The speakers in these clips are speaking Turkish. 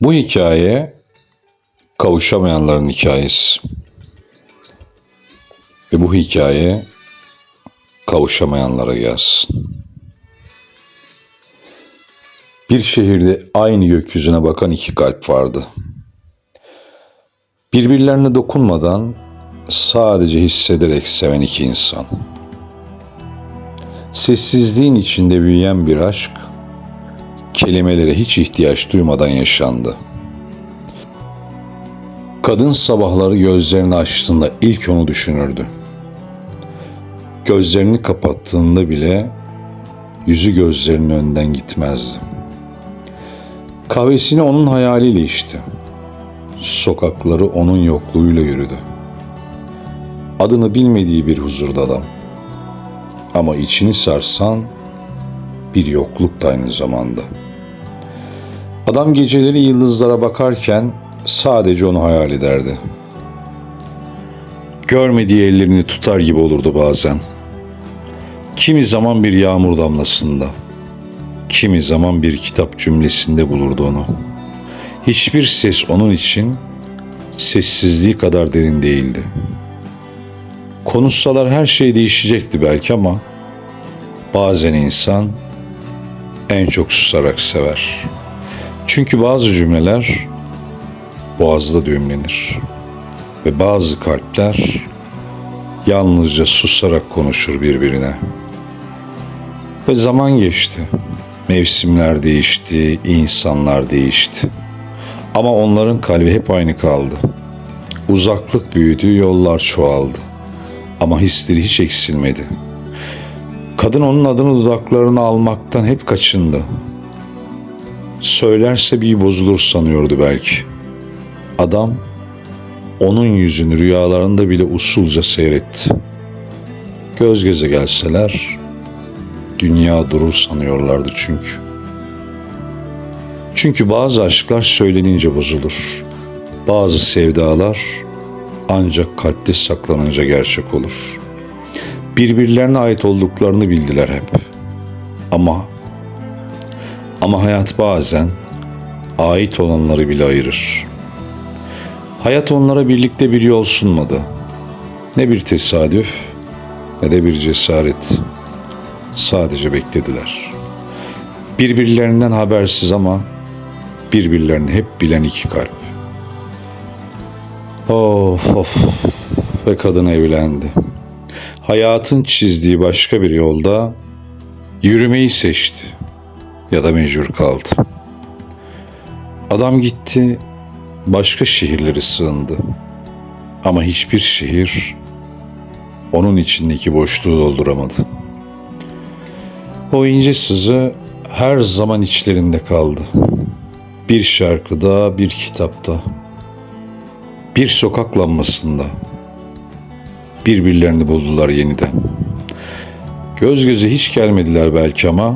Bu hikaye kavuşamayanların hikayesi. Ve bu hikaye kavuşamayanlara gelsin. Bir şehirde aynı gökyüzüne bakan iki kalp vardı. Birbirlerine dokunmadan sadece hissederek seven iki insan. Sessizliğin içinde büyüyen bir aşk kelimelere hiç ihtiyaç duymadan yaşandı. Kadın sabahları gözlerini açtığında ilk onu düşünürdü. Gözlerini kapattığında bile yüzü gözlerinin önünden gitmezdi. Kahvesini onun hayaliyle içti. Sokakları onun yokluğuyla yürüdü. Adını bilmediği bir huzurda adam. Ama içini sarsan bir yokluk da aynı zamanda. Adam geceleri yıldızlara bakarken sadece onu hayal ederdi. Görmediği ellerini tutar gibi olurdu bazen. Kimi zaman bir yağmur damlasında, kimi zaman bir kitap cümlesinde bulurdu onu. Hiçbir ses onun için sessizliği kadar derin değildi. Konuşsalar her şey değişecekti belki ama bazen insan en çok susarak sever. Çünkü bazı cümleler boğazda düğümlenir ve bazı kalpler yalnızca susarak konuşur birbirine. Ve zaman geçti. Mevsimler değişti, insanlar değişti. Ama onların kalbi hep aynı kaldı. Uzaklık büyüdü, yollar çoğaldı. Ama hisleri hiç eksilmedi. Kadın onun adını dudaklarına almaktan hep kaçındı. Söylerse bir bozulur sanıyordu belki. Adam onun yüzünü rüyalarında bile usulca seyretti. Göz göze gelseler dünya durur sanıyorlardı çünkü. Çünkü bazı aşklar söylenince bozulur. Bazı sevdalar ancak kalpte saklanınca gerçek olur. Birbirlerine ait olduklarını bildiler hep. Ama ama hayat bazen ait olanları bile ayırır. Hayat onlara birlikte bir yol sunmadı. Ne bir tesadüf ne de bir cesaret. Sadece beklediler. Birbirlerinden habersiz ama birbirlerini hep bilen iki kalp. Of of ve kadın evlendi. Hayatın çizdiği başka bir yolda yürümeyi seçti ya da mecbur kaldı. Adam gitti, başka şehirleri sığındı. Ama hiçbir şehir onun içindeki boşluğu dolduramadı. O ince sızı her zaman içlerinde kaldı. Bir şarkıda, bir kitapta, bir sokak lambasında birbirlerini buldular yeniden. Göz göze hiç gelmediler belki ama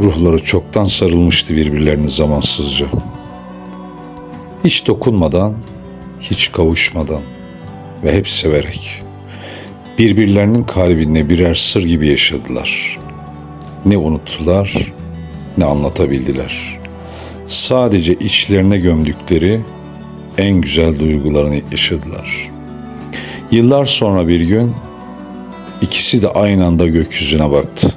ruhları çoktan sarılmıştı birbirlerine zamansızca. Hiç dokunmadan, hiç kavuşmadan ve hep severek. Birbirlerinin kalbinde birer sır gibi yaşadılar. Ne unuttular, ne anlatabildiler. Sadece içlerine gömdükleri en güzel duygularını yaşadılar. Yıllar sonra bir gün ikisi de aynı anda gökyüzüne baktı.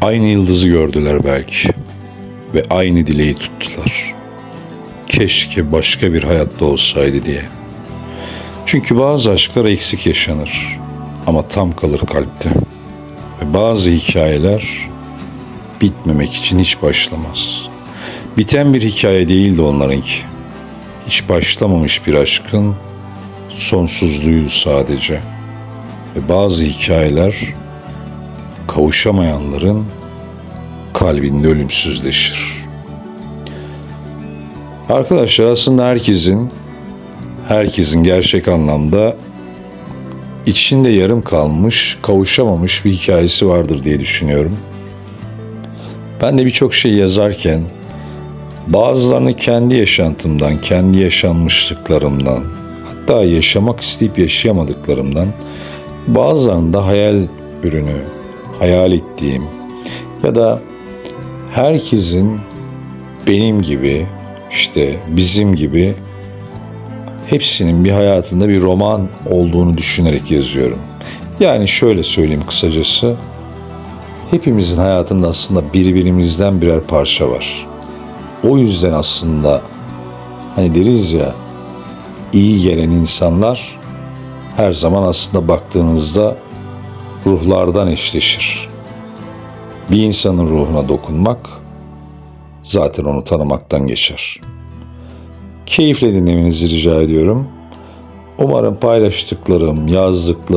Aynı yıldızı gördüler belki ve aynı dileği tuttular. Keşke başka bir hayatta olsaydı diye. Çünkü bazı aşklar eksik yaşanır ama tam kalır kalpte. Ve bazı hikayeler bitmemek için hiç başlamaz. Biten bir hikaye değildi onlarınki. Hiç başlamamış bir aşkın sonsuzluğuydu sadece. Ve bazı hikayeler kavuşamayanların kalbinde ölümsüzleşir. Arkadaşlar aslında herkesin herkesin gerçek anlamda içinde yarım kalmış, kavuşamamış bir hikayesi vardır diye düşünüyorum. Ben de birçok şey yazarken bazılarını kendi yaşantımdan, kendi yaşanmışlıklarımdan, hatta yaşamak isteyip yaşayamadıklarımdan, bazılarını da hayal ürünü, hayal ettiğim ya da herkesin benim gibi işte bizim gibi hepsinin bir hayatında bir roman olduğunu düşünerek yazıyorum. Yani şöyle söyleyeyim kısacası. Hepimizin hayatında aslında birbirimizden birer parça var. O yüzden aslında hani deriz ya iyi gelen insanlar her zaman aslında baktığınızda ruhlardan eşleşir. Bir insanın ruhuna dokunmak zaten onu tanımaktan geçer. Keyifle dinlemenizi rica ediyorum. Umarım paylaştıklarım, yazdıklarım